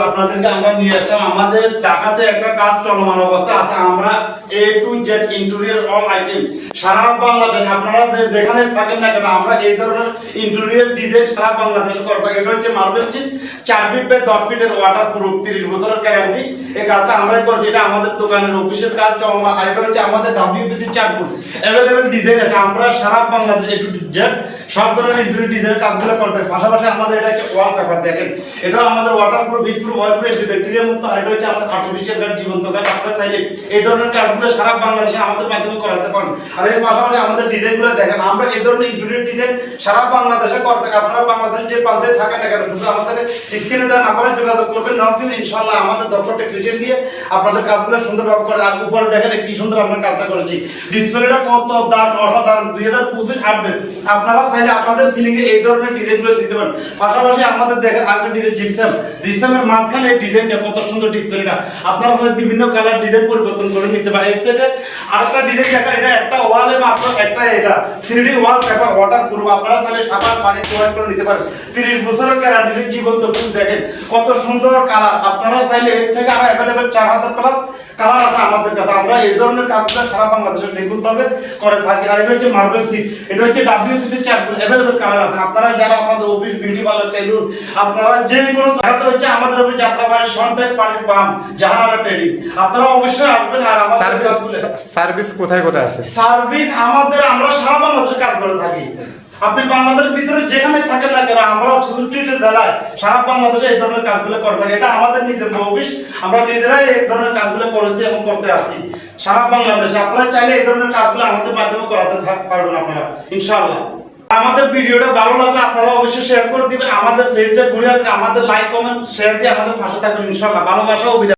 আপনাদেরকে আমরা নিয়ে আমাদের টাকাতে একটা কাজ চলমান অবস্থা। আছে আমরা A to Z interior all item সারা বাংলাদেশ, আপনারা যেখানে থাকেন না কেন, আমরা এই ধরনের ইন্টেরিয়র ডিজাইন সারা বাংলাদেশে করে থাকি এটা হচ্ছে মার্বেল চিন চার ফিট বাই দশ ফিটের ওয়াটার প্রুফ তিরিশ বছরের গ্যারান্টি এই কাজটা আমরাই করছি, এটা আমাদের দোকানের অফিসের কাজ আরেকটা হচ্ছে আমাদের ডাব্লিউপিসি চারপুর অ্যাভেলেবেল ডিজাইন আছে, আমরা সারা বাংলাদেশ এ টু জেড সব ধরনের ইন্টেরিয়র ডিজাইনের কাজগুলো করতে থাকি পাশাপাশি আমাদের এটা হচ্ছে ওয়াল পেপার দেখেন। এটাও আমাদের water proof heat proof oil proof bacteria মুক্ত, আর এটা হচ্ছে আমাদের আর্টিফিশিয়াল গাছ জীবন্ত গাছ আপনারা চাইলে এই ধরনের কাজগুলো সারা বাংলাদেশে আমাদের মাধ্যমে করাতে পারেন আর এর পাশাপাশি আমাদের ডিজাইনগুলো দেখেন, আমরা এই ধরনের ইন্টেরিয়র ডিজাইন সারা বাংলাদেশে করতে থাকি। আপনারা বাংলাদেশের যে প্রান্তে থাকেন না কেন, শুধু আমাদের স্ক্রিনে দেওয়া নাম্বারে যোগাযোগ করবেন নক দিন ইনশাআল্লাহ আমাদের দক্ষ টেকনিশিয়ান দিয়ে আপনাদের কাজগুলো সুন্দরভাবে করে আর উপরে দেখেন কি সুন্দর আমরা কাজটা করেছি। ডিসপ্লেটা কত দাম, অসাধারণ, দুই হাজার পঁচিশ আপডেট আপনারা চাইলে আপনাদের সিলিং এ এই ধরনের ডিজাইনগুলো দিতে পারেন। পাশাপাশি আমাদের দেখেন আরেকটা ডিজাইন জিপসাম জিপসামের মাঝখানে এই ডিজাইনটা কত সুন্দর ডিসপ্লেটা আপনারা বিভিন্ন কালার ডিজাইন পরিবর্তন করে নিতে পারেন। থেকে আরেকটা ডিজাইন দেখেন এটা একটা ওয়ালে মাত্র একটা এটা। Three wall paper water proof আপনারা তাহলে সাবান, পানি নিতে পারেন। তিরিশ জীবন্ত ফুল দেখেন। কত সুন্দর কালার আপনারা চাইলে এর থেকে আরও অ্যাভেলেবেল চার হাজার প্লাস কালার আছে আমাদের কাছে। আমরা এই ধরনের কাজগুলো সারা বাংলাদেশে করে থাকি। আর এটা হচ্ছে মার্বেল সিট এটা হচ্ছে অ্যাভেলেবেল কালার আছে। আপনারা যারা আমাদের অফিস বিউটি পার্লার চাইলুন আপনারা যে কোনো দেখাতে হচ্ছে আমাদের অফিস সন্টেক পানির পাম্প জাহানারা ট্রেডিং আপনারা অবশ্যই আসবেন আর আমাদের সার্ভিস সার্ভিস কোথায় কোথায় আছে? সার্ভিস আমাদের আমরা সারা বাংলাদেশে কাজ করে থাকি। আপনি বাংলাদেশের ভিতরে যেখানে থাকেন না কেন, আমরা ছুটিতে জেলায় সারা বাংলাদেশে এই ধরনের কাজগুলো করে থাকি। এটা আমাদের নিজের অফিস আমরা নিজেরাই এই ধরনের কাজগুলো করেছি এবং করতে আসি সারা বাংলাদেশে আপনারা চাইলে এই ধরনের কাজগুলো আমাদের মাধ্যমে করাতে পারবেন আপনারা, ইনশাআল্লাহ। আমাদের ভিডিওটা ভালো লাগলে আপনারা অবশ্যই শেয়ার করে দিবেন। আমাদের পেজটা ঘুরে আমাদের লাইক কমেন্ট শেয়ার দিয়ে আমাদের পাশে থাকবেন, ইনশাআল্লাহ। ভালোবাসা অভিযোগ